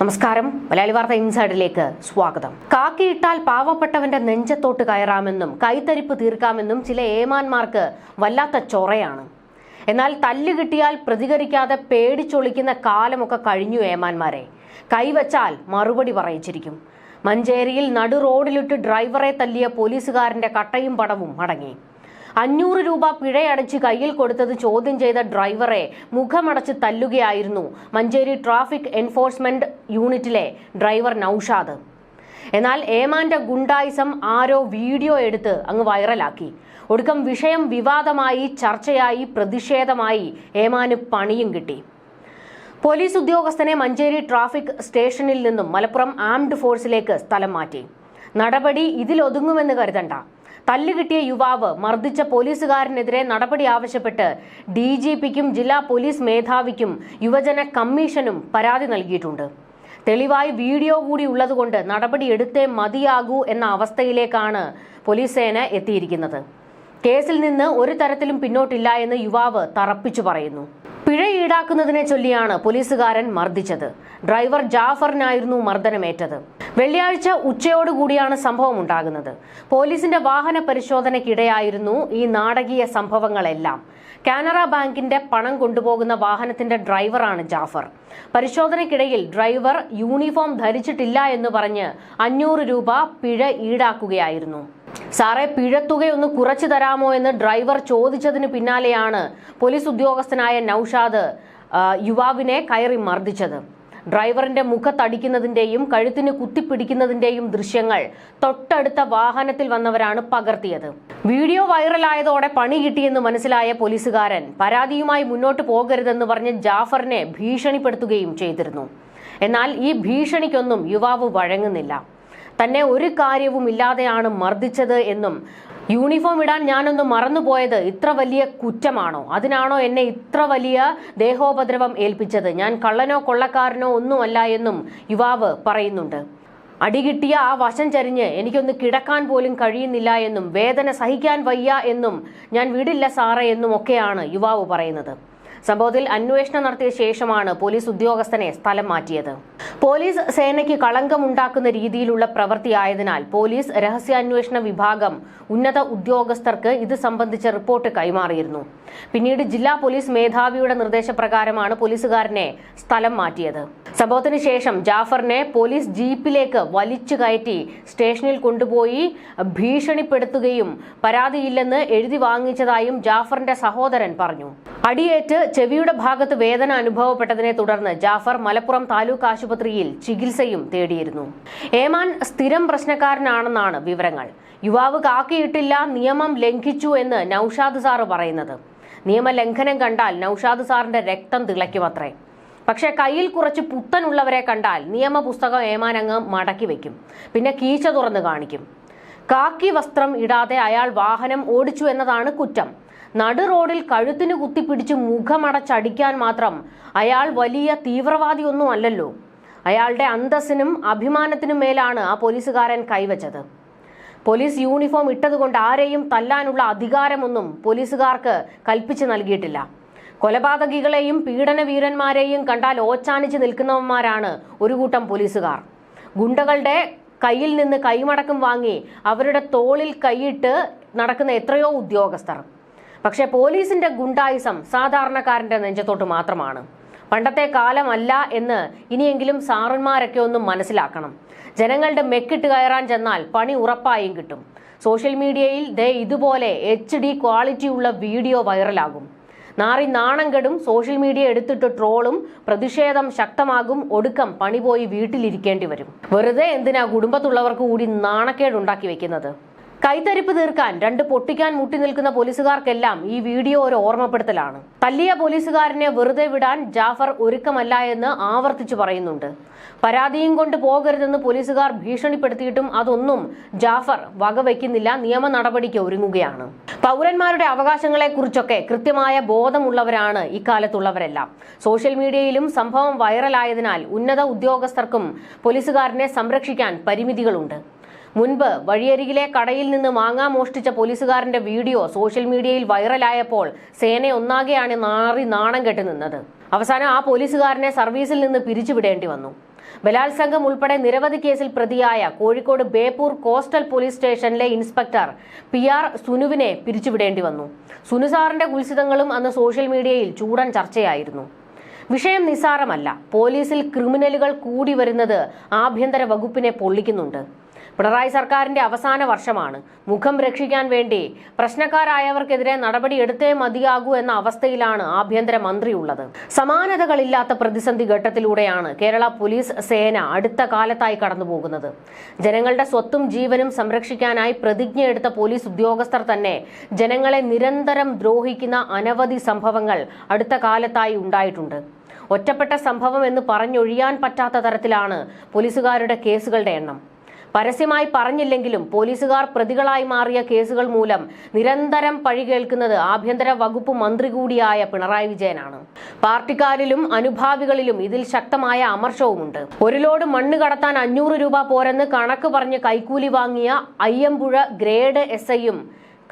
നമസ്കാരം. മലയാളി വാർത്ത ഇൻസൈഡിലേക്ക് സ്വാഗതം. കാക്കിയിട്ടാൽ പാവപ്പെട്ടവന്റെ നെഞ്ചത്തോട്ട് കയറാമെന്നും കൈത്തരിപ്പ് തീർക്കാമെന്നും ചില ഏമാന്മാർക്ക് വല്ലാത്ത ചൊറയാണ്. എന്നാൽ തല്ല് കിട്ടിയാൽ പ്രതികരിക്കാതെ പേടിച്ചൊളിക്കുന്ന കാലമൊക്കെ കഴിഞ്ഞു ഏമാന്മാരെ. കൈവച്ചാൽ മറുപടി പറയിച്ചിരിക്കും. മഞ്ചേരിയിൽ നടു റോഡിലിട്ട് ഡ്രൈവറെ തല്ലിയ പോലീസുകാരന്റെ കട്ടയും പടവും മടങ്ങി. അഞ്ഞൂറ് രൂപ പിഴയടച്ച് കയ്യിൽ കൊടുത്തത് ചോദ്യം ചെയ്ത ഡ്രൈവറെ മുഖമടച്ച് തല്ലുകയായിരുന്നു മഞ്ചേരി ട്രാഫിക് എൻഫോഴ്സ്മെന്റ് യൂണിറ്റിലെ ഡ്രൈവർ നൌഷാദ്. എന്നാൽ ഏമാന്റെ ഗുണ്ടായിസം ആരോ വീഡിയോ എടുത്ത് അങ്ങ് വൈറലാക്കി. ഒടുക്കം വിഷയം വിവാദമായി ചർച്ചയായി പ്രതിഷേധമായി ഏമാന് പണിയും കിട്ടി. പോലീസ് ഉദ്യോഗസ്ഥനെ മഞ്ചേരി ട്രാഫിക് സ്റ്റേഷനിൽ നിന്നും മലപ്പുറം ആംഡ് ഫോഴ്സിലേക്ക് സ്ഥലം മാറ്റി. നടപടി ഇതിലൊതുങ്ങുമെന്ന് കരുതണ്ട. തല്ലുകിട്ടിയ യുവാവ് മർദ്ദിച്ച പോലീസുകാരനെതിരെ നടപടി ആവശ്യപ്പെട്ട് ഡി ജി പിക്കും ജില്ലാ പോലീസ് മേധാവിക്കും യുവജന കമ്മീഷനും പരാതി നൽകിയിട്ടുണ്ട്. തെളിവായി വീഡിയോ കൂടി ഉള്ളതുകൊണ്ട് നടപടി എടുത്തേ മതിയാകൂ എന്ന അവസ്ഥയിലേക്കാണ് പോലീസ് സേന എത്തിയിരിക്കുന്നത്. കേസിൽ നിന്ന് ഒരു തരത്തിലും പിന്നോട്ടില്ല എന്ന് യുവാവ് തറപ്പിച്ചു പറയുന്നു. പിഴ ഈടാക്കുന്നതിനെ ചൊല്ലിയാണ് പോലീസുകാരൻ മർദ്ദിച്ചത്. ഡ്രൈവർ ജാഫറിനായിരുന്നു മർദ്ദനമേറ്റത്. വെള്ളിയാഴ്ച ഉച്ചയോടുകൂടിയാണ് സംഭവം ഉണ്ടാകുന്നത് പോലീസിന്റെ വാഹന പരിശോധനയ്ക്കിടെയായിരുന്നു ഈ നാടകീയ സംഭവങ്ങളെല്ലാം. കാനറ ബാങ്കിന്റെ പണം കൊണ്ടുപോകുന്ന വാഹനത്തിന്റെ ഡ്രൈവറാണ് ജാഫർ. പരിശോധനയ്ക്കിടയിൽ ഡ്രൈവർ യൂണിഫോം ധരിച്ചിട്ടില്ല എന്ന് പറഞ്ഞ് അഞ്ഞൂറ് രൂപ പിഴ ഈടാക്കുകയായിരുന്നു. സാറേ പിഴത്തുകയൊന്ന് കുറച്ചു തരാമോ എന്ന് ഡ്രൈവർ ചോദിച്ചതിന് പിന്നാലെയാണ് പോലീസ് ഉദ്യോഗസ്ഥനായ നൌഷാദ് യുവാവിനെ കയറി മർദ്ദിച്ചത്. ഡ്രൈവറിന്റെ മുഖത്തടിക്കുന്നതിന്റെയും കഴുത്തിന് കുത്തിപ്പിടിക്കുന്നതിന്റെയും ദൃശ്യങ്ങൾ തൊട്ടടുത്ത വാഹനത്തിൽ വന്നവരാണ് പകർത്തിയത്. വീഡിയോ വൈറലായതോടെ പണി കിട്ടിയെന്ന് മനസ്സിലായ പോലീസുകാരൻ പരാതിയുമായി മുന്നോട്ട് പോകരുതെന്ന് പറഞ്ഞ് ജാഫറിനെ ഭീഷണിപ്പെടുത്തുകയും ചെയ്തിരുന്നു. എന്നാൽ ഈ ഭീഷണിക്കൊന്നും യുവാവ് വഴങ്ങുന്നില്ല. തന്നെ ഒരു കാര്യവും ഇല്ലാതെയാണ് മർദ്ദിച്ചത് എന്നും യൂണിഫോം ഇടാൻ ഞാനൊന്ന് മറന്നുപോയത് ഇത്ര വലിയ കുറ്റമാണോ? അതിനാണോ എന്നെ ഇത്ര വലിയ ദേഹോപദ്രവം ഏൽപ്പിച്ചത്? ഞാൻ കള്ളനോ കൊള്ളക്കാരനോ ഒന്നുമല്ല എന്നും യുവാവ് പറയുന്നുണ്ട്. അടി കിട്ടിയ ആ വശം ചരിഞ്ഞ് എനിക്കൊന്ന് കിടക്കാൻ പോലും കഴിയുന്നില്ല എന്നും വേദന സഹിക്കാൻ വയ്യ എന്നും ഞാൻ വിടില്ല സാറേ എന്നും ഒക്കെയാണ് യുവാവ് പറയുന്നത്. സംഭവത്തിൽ അന്വേഷണം നടത്തിയ ശേഷമാണ് പോലീസ് ഉദ്യോഗസ്ഥനെ സ്ഥലം മാറ്റിയത്. പോലീസ് സേനയ്ക്ക് കളങ്കമുണ്ടാക്കുന്ന രീതിയിലുള്ള പ്രവൃത്തിയായതിനാൽ പോലീസ് രഹസ്യാന്വേഷണ വിഭാഗം ഉന്നത ഉദ്യോഗസ്ഥർക്ക് ഇത് സംബന്ധിച്ച റിപ്പോർട്ട് കൈമാറിയിരുന്നു. പിന്നീട് ജില്ലാ പോലീസ് മേധാവിയുടെ നിർദ്ദേശപ്രകാരമാണ് പോലീസുകാരനെ സ്ഥലം മാറ്റിയത്. സംഭവത്തിന് ശേഷം ജാഫറിനെ പോലീസ് ജീപ്പിലേക്ക് വലിച്ചു കയറ്റി സ്റ്റേഷനിൽ കൊണ്ടുപോയി ഭീഷണിപ്പെടുത്തുകയും പരാതിയില്ലെന്ന് എഴുതി വാങ്ങിച്ചതായും ജാഫറിന്റെ സഹോദരൻ പറഞ്ഞു. അടിയേറ്റ് ചെവിയുടെ ഭാഗത്ത് വേദന അനുഭവപ്പെട്ടതിനെ തുടർന്ന് ജാഫർ മലപ്പുറം താലൂക്ക് ആശുപത്രിയിൽ ചികിത്സയും തേടിയിരുന്നു. ഏമാൻ സ്ഥിരം പ്രശ്നക്കാരനാണെന്നാണ് വിവരങ്ങൾ. യുവാവ് കാക്കിയിട്ടില്ല നിയമം ലംഘിച്ചു എന്ന് നൌഷാദ് സാറ് പറയുന്നത്. നിയമലംഘനം കണ്ടാൽ നൌഷാദ് സാറിന്റെ രക്തം തിളയ്ക്കുമത്രേ. പക്ഷേ കയ്യിൽ കുറച്ച് പുത്തനുള്ളവരെ കണ്ടാൽ നിയമപുസ്തകം ഏമാൻ അങ്ങ് മടക്കി വയ്ക്കും. പിന്നെ കീച്ച തുറന്ന് കാണിക്കും. കാക്കി വസ്ത്രം ഇടാതെ അയാൾ വാഹനം ഓടിച്ചു എന്നതാണ് കുറ്റം. നടു റോഡിൽ കഴുത്തിന് കുത്തിപ്പിടിച്ച് മുഖമടച്ചടിക്കാൻ മാത്രം അയാൾ വലിയ തീവ്രവാദിയൊന്നും അല്ലല്ലോ അയാളുടെ അന്തസ്സിനും അഭിമാനത്തിനും മേലാണ് ആ പോലീസുകാരൻ കൈവച്ചത്. പോലീസ് യൂണിഫോം ഇട്ടതുകൊണ്ട് ആരെയും തല്ലാനുള്ള അധികാരമൊന്നും പോലീസുകാർക്ക് കൽപ്പിച്ചു നൽകിയിട്ടില്ല. കൊലപാതകികളെയും പീഡനവീരന്മാരെയും കണ്ടാൽ ഓച്ചാനിച്ച് നിൽക്കുന്നവന്മാരാണ് ഒരു കൂട്ടം പോലീസുകാർ. ഗുണ്ടകളുടെ കയ്യിൽ നിന്ന് കൈമടക്കം വാങ്ങി അവരുടെ തോളിൽ കൈയിട്ട് നടക്കുന്ന എത്രയോ ഉദ്യോഗസ്ഥർ. പക്ഷേ പോലീസിന്റെ ഗുണ്ടായുസം സാധാരണക്കാരന്റെ നെഞ്ചത്തോട്ട് മാത്രമാണ്. പണ്ടത്തെ കാലമല്ല എന്ന് ഇനിയെങ്കിലും സാറന്മാരൊക്കെ ഒന്ന് മനസ്സിലാക്കണം. ജനങ്ങളുടെ മെക്കിട്ട് കയറാൻ ചെന്നാൽ പണി ഉറപ്പായും കിട്ടും. സോഷ്യൽ മീഡിയയിൽ ദേ ഇതുപോലെ എച്ച് ഡി ക്വാളിറ്റി ഉള്ള വീഡിയോ വൈറലാകും. നാറി നാണം കെടും സോഷ്യൽ മീഡിയ എടുത്തിട്ട് ട്രോളും പ്രതിഷേധം ശക്തമാകും ഒടുക്കം പണി പോയി വീട്ടിലിരിക്കേണ്ടി വരും. വെറുതെ എന്തിനാ കുടുംബത്തുള്ളവർക്ക് കൂടി നാണക്കേടുണ്ടാക്കി വെക്കുന്നത്? കൈത്തരിപ്പ് തീർക്കാൻ രണ്ട് പൊട്ടിക്കാൻ മുട്ടി നിൽക്കുന്ന പോലീസുകാർക്കെല്ലാം ഈ വീഡിയോ ഒരു ഓർമ്മപ്പെടുത്തലാണ്. തല്ലിയ പോലീസുകാരനെ വെറുതെ വിടാൻ ജാഫർ ഒരുക്കമല്ല എന്ന് ആവർത്തിച്ചു പറയുന്നുണ്ട്. പരാതിയും കൊണ്ട് പോകരുതെന്ന് പോലീസുകാർ ഭീഷണിപ്പെടുത്തിയിട്ടും അതൊന്നും ജാഫർ വകവയ്ക്കുന്നില്ല നിയമ നടപടിക്ക് ഒരുങ്ങുകയാണ്. പൗരന്മാരുടെ അവകാശങ്ങളെക്കുറിച്ചൊക്കെ കൃത്യമായ ബോധമുള്ളവരാണ് ഇക്കാലത്തുള്ളവരെല്ലാം. സോഷ്യൽ മീഡിയയിലും സംഭവം വൈറലായതിനാൽ ഉന്നത ഉദ്യോഗസ്ഥർക്കും പോലീസുകാരനെ സംരക്ഷിക്കാൻ പരിമിതികളുണ്ട്. മുൻപ് വഴിയരികിലെ കടയിൽ നിന്ന് മാങ്ങ മോഷ്ടിച്ച പോലീസുകാരന്റെ വീഡിയോ സോഷ്യൽ മീഡിയയിൽ വൈറലായപ്പോൾ സേന ഒന്നാകെയാണ് നാറി നാണം കെട്ട് നിന്നത്. അവസാനം ആ പോലീസുകാരനെ സർവീസിൽ നിന്ന് പിരിച്ചുവിടേണ്ടി വന്നു. ബലാത്സംഗം ഉൾപ്പെടെ നിരവധി കേസിൽ പ്രതിയായ കോഴിക്കോട് ബേപ്പൂർ കോസ്റ്റൽ പോലീസ് സ്റ്റേഷനിലെ ഇൻസ്പെക്ടർ പി ആർ സുനുവിനെ പിരിച്ചുവിടേണ്ടി വന്നു. സുനു സാറിന്റെ കുൽസിതങ്ങളും അന്ന് സോഷ്യൽ മീഡിയയിൽ ചൂടൻ ചർച്ചയായിരുന്നു. വിഷയം നിസ്സാരമല്ല. പോലീസിൽ ക്രിമിനലുകൾ കൂടി വരുന്നത് ആഭ്യന്തര വകുപ്പിനെ പൊള്ളിക്കുന്നുണ്ട്. പിണറായി സർക്കാരിന്റെ അവസാന വർഷമാണ്. മുഖം രക്ഷിക്കാൻ വേണ്ടി പ്രശ്നക്കാരായവർക്കെതിരെ നടപടി എടുത്തേ മതിയാകൂ എന്ന അവസ്ഥയിലാണ് ആഭ്യന്തര മന്ത്രി ഉള്ളത് സമാനതകളില്ലാത്ത പ്രതിസന്ധി ഘട്ടത്തിലൂടെയാണ് കേരള പോലീസ് സേന അടുത്ത കാലത്തായി കടന്നുപോകുന്നത്. ജനങ്ങളുടെ സ്വത്തും ജീവനും സംരക്ഷിക്കാനായി പ്രതിജ്ഞയെടുത്ത പോലീസ് ഉദ്യോഗസ്ഥർ തന്നെ ജനങ്ങളെ നിരന്തരം ദ്രോഹിക്കുന്ന അനവധി സംഭവങ്ങൾ അടുത്ത കാലത്തായി ഉണ്ടായിട്ടുണ്ട്. ഒറ്റപ്പെട്ട സംഭവം എന്ന് പറഞ്ഞൊഴിയാൻ പറ്റാത്ത തരത്തിലാണ് പോലീസുകാരുടെ കേസുകളുടെ എണ്ണം. പരസ്യമായി പറഞ്ഞില്ലെങ്കിലും പോലീസുകാർ പ്രതികളായി മാറിയ കേസുകൾ മൂലം നിരന്തരം പഴി കേൾക്കുന്നത് ആഭ്യന്തര വകുപ്പ് മന്ത്രി കൂടിയായ പിണറായി വിജയനാണ്. പാർട്ടിക്കാരിലും അനുഭാവികളിലും ഇതിൽ ശക്തമായ അമർഷവുമുണ്ട്. ഒരു ലോഡ് മണ്ണ് കടത്താൻ അഞ്ഞൂറ് രൂപ പോരെന്ന് കണക്ക് പറഞ്ഞ് കൈക്കൂലി വാങ്ങിയ അയ്യമ്പുഴ ഗ്രേഡ് എസ് ഐയും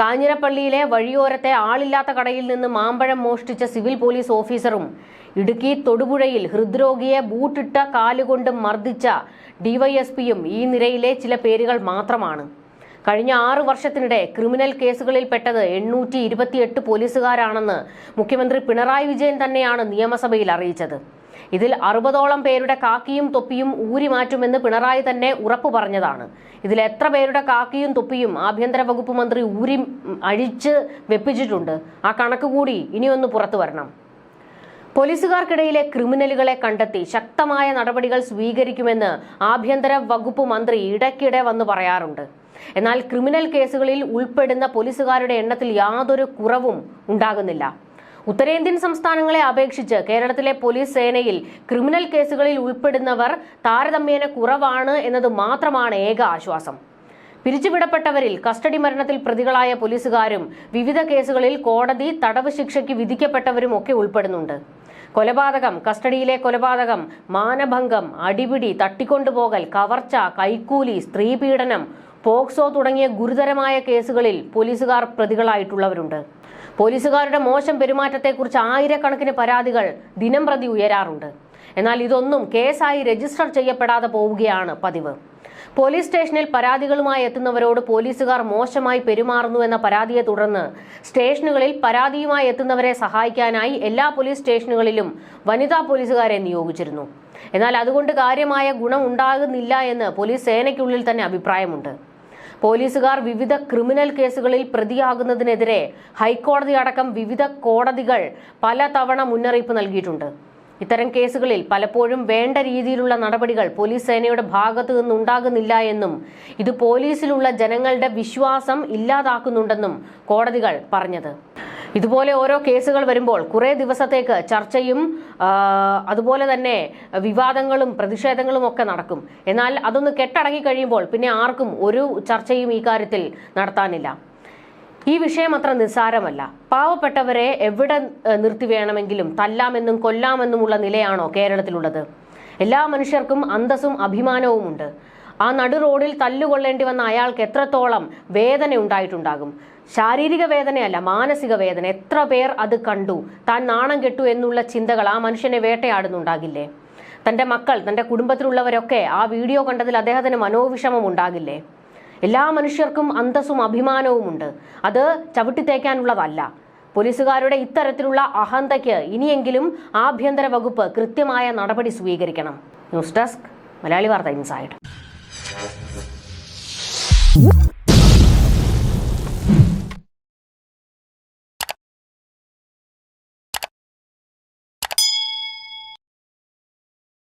കാഞ്ഞിരപ്പള്ളിയിലെ വഴിയോരത്തെ ആളില്ലാത്ത കടയിൽ നിന്ന് മാമ്പഴം മോഷ്ടിച്ച സിവിൽ പോലീസ് ഓഫീസറും ഇടുക്കി തൊടുപുഴയിൽ ഹൃദ്രോഗിയെ ബൂട്ടിട്ട കാലുകൊണ്ട് മർദ്ദിച്ച ഡിവൈഎസ്പിയും ഈ നിരയിലെ ചില പേരുകൾ മാത്രമാണ്. കഴിഞ്ഞ ആറു വർഷത്തിനിടെ ക്രിമിനൽ കേസുകളിൽ പെട്ടത് എണ്ണൂറ്റി ഇരുപത്തിയെട്ട് പോലീസുകാരാണെന്ന് മുഖ്യമന്ത്രി പിണറായി വിജയൻ തന്നെയാണ് നിയമസഭയിൽ അറിയിച്ചത്. ഇതിൽ അറുപതോളം പേരുടെ കാക്കിയും തൊപ്പിയും ഊരി മാറ്റുമെന്ന് പിണറായി തന്നെ ഉറപ്പു പറഞ്ഞതാണ്. ഇതിൽ എത്ര പേരുടെ കാക്കിയും തൊപ്പിയും ആഭ്യന്തര വകുപ്പ് മന്ത്രി ഊരി അഴിച്ച് വെപ്പിച്ചിട്ടുണ്ട്. ആ കണക്ക് കൂടി ഇനിയൊന്ന് പുറത്തു വരണം. പോലീസുകാർക്കിടയിലെ ക്രിമിനലുകളെ കണ്ടെത്തി ശക്തമായ നടപടികൾ സ്വീകരിക്കുമെന്ന് ആഭ്യന്തര വകുപ്പ് മന്ത്രി ഇടയ്ക്കിടെ വന്ന് പറയാറുണ്ട്. എന്നാൽ ക്രിമിനൽ കേസുകളിൽ ഉൾപ്പെടുന്ന പോലീസുകാരുടെ എണ്ണത്തിൽ യാതൊരു കുറവും ഉണ്ടാകുന്നില്ല. ഉത്തരേന്ത്യൻ സംസ്ഥാനങ്ങളെ അപേക്ഷിച്ച് കേരളത്തിലെ പോലീസ് സേനയിൽ ക്രിമിനൽ കേസുകളിൽ ഉൾപ്പെടുന്നവർ താരതമ്യേന കുറവാണ് എന്നത് മാത്രമാണ് ഏക ആശ്വാസം. പിരിച്ചുവിടപ്പെട്ടവരിൽ കസ്റ്റഡി മരണത്തിൽ പ്രതികളായ പോലീസുകാരും വിവിധ കേസുകളിൽ കോടതി തടവ് ശിക്ഷയ്ക്ക് വിധിക്കപ്പെട്ടവരും ഒക്കെ ഉൾപ്പെടുന്നുണ്ട്. കൊലപാതകം കസ്റ്റഡിയിലെ കൊലപാതകം മാനഭംഗം അടിപിടി തട്ടിക്കൊണ്ടുപോകൽ കവർച്ച കൈക്കൂലി സ്ത്രീപീഡനം പോക്സോ തുടങ്ങിയ ഗുരുതരമായ കേസുകളിൽ പോലീസുകാർ പ്രതികളായിട്ടുള്ളവരുണ്ട്. പോലീസുകാരുടെ മോശം പെരുമാറ്റത്തെക്കുറിച്ച് ആയിരക്കണക്കിന് പരാതികൾ ദിനംപ്രതി ഉയരാറുണ്ട്. എന്നാൽ ഇതൊന്നും കേസായി രജിസ്റ്റർ ചെയ്യപ്പെടാതെ പോവുകയാണ് പതിവ്. പോലീസ് സ്റ്റേഷനിൽ പരാതികളുമായി എത്തുന്നവരോട് പോലീസുകാർ മോശമായി പെരുമാറുന്നു എന്ന പരാതിയെ തുടർന്ന് സ്റ്റേഷനുകളിൽ പരാതിയുമായി എത്തുന്നവരെ സഹായിക്കാനായി എല്ലാ പോലീസ് സ്റ്റേഷനുകളിലും വനിതാ പോലീസുകാരെ നിയോഗിച്ചിരുന്നു. എന്നാൽ അതുകൊണ്ട് കാര്യമായ ഗുണം ഉണ്ടാകുന്നില്ല എന്ന് പോലീസ് സേനയ്ക്കുള്ളിൽ തന്നെ അഭിപ്രായമുണ്ട്. പോലീസുകാർ വിവിധ ക്രിമിനൽ കേസുകളിൽ പ്രതിയാകുന്നതിനെതിരെ ഹൈക്കോടതി അടക്കം വിവിധ കോടതികൾ പലതവണ മുന്നറിയിപ്പ് നൽകിയിട്ടുണ്ട്. ഇത്തരം കേസുകളിൽ പലപ്പോഴും വേണ്ട രീതിയിലുള്ള നടപടികൾ പോലീസ് സേനയുടെ ഭാഗത്തു നിന്നുണ്ടാകുന്നില്ല എന്നും ഇത് പോലീസിലുള്ള ജനങ്ങളുടെ വിശ്വാസം ഇല്ലാതാക്കുന്നുണ്ടെന്നും കോടതികൾ പറഞ്ഞത്. ഇതുപോലെ ഓരോ കേസുകൾ വരുമ്പോൾ കുറേ ദിവസത്തേക്ക് ചർച്ചയും അതുപോലെ തന്നെ വിവാദങ്ങളും പ്രതിഷേധങ്ങളും ഒക്കെ നടക്കും. എന്നാൽ അതൊന്ന് കെട്ടടങ്ങി കഴിയുമ്പോൾ പിന്നെ ആർക്കും ഒരു ചർച്ചയും ഈ കാര്യത്തിൽ നടത്താനില്ല. ഈ വിഷയം അത്ര നിസ്സാരമല്ല. പാവപ്പെട്ടവരെ എവിടെ നിർത്തി വേണമെങ്കിലും തല്ലാമെന്നും കൊല്ലാമെന്നുമുള്ള നിലയാണോ കേരളത്തിലുള്ളത്? എല്ലാ മനുഷ്യർക്കും അന്തസ്സും അഭിമാനവുമുണ്ട്. ആ നടു റോഡിൽ തല്ലുകൊള്ളേണ്ടി വന്ന അയാൾക്ക് എത്രത്തോളം വേദന ഉണ്ടായിട്ടുണ്ടാകും? ശാരീരിക വേദനയല്ല മാനസിക വേദന. എത്ര പേർ അത് കണ്ടു? താൻ നാണം കെട്ടു എന്നുള്ള ചിന്തകൾ ആ മനുഷ്യനെ വേട്ടയാടുന്നുണ്ടാകില്ലേ? തന്റെ മക്കൾ തന്റെ കുടുംബത്തിലുള്ളവരൊക്കെ ആ വീഡിയോ കണ്ടതിൽ അദ്ദേഹത്തിന് മനോവിഷമം ഉണ്ടാകില്ലേ എല്ലാ മനുഷ്യർക്കും അന്തസ്സും അഭിമാനവുമുണ്ട്. അത് ചവിട്ടിത്തേക്കാനുള്ളതല്ല പോലീസുകാരുടെ ഇത്തരത്തിലുള്ള അഹന്തയ്ക്ക് ഇനിയെങ്കിലും ആഭ്യന്തര വകുപ്പ് കൃത്യമായ നടപടി സ്വീകരിക്കണം. ന്യൂസ് ഡെസ്ക് മലയാളി വാർത്ത ഇൻസൈഡ്.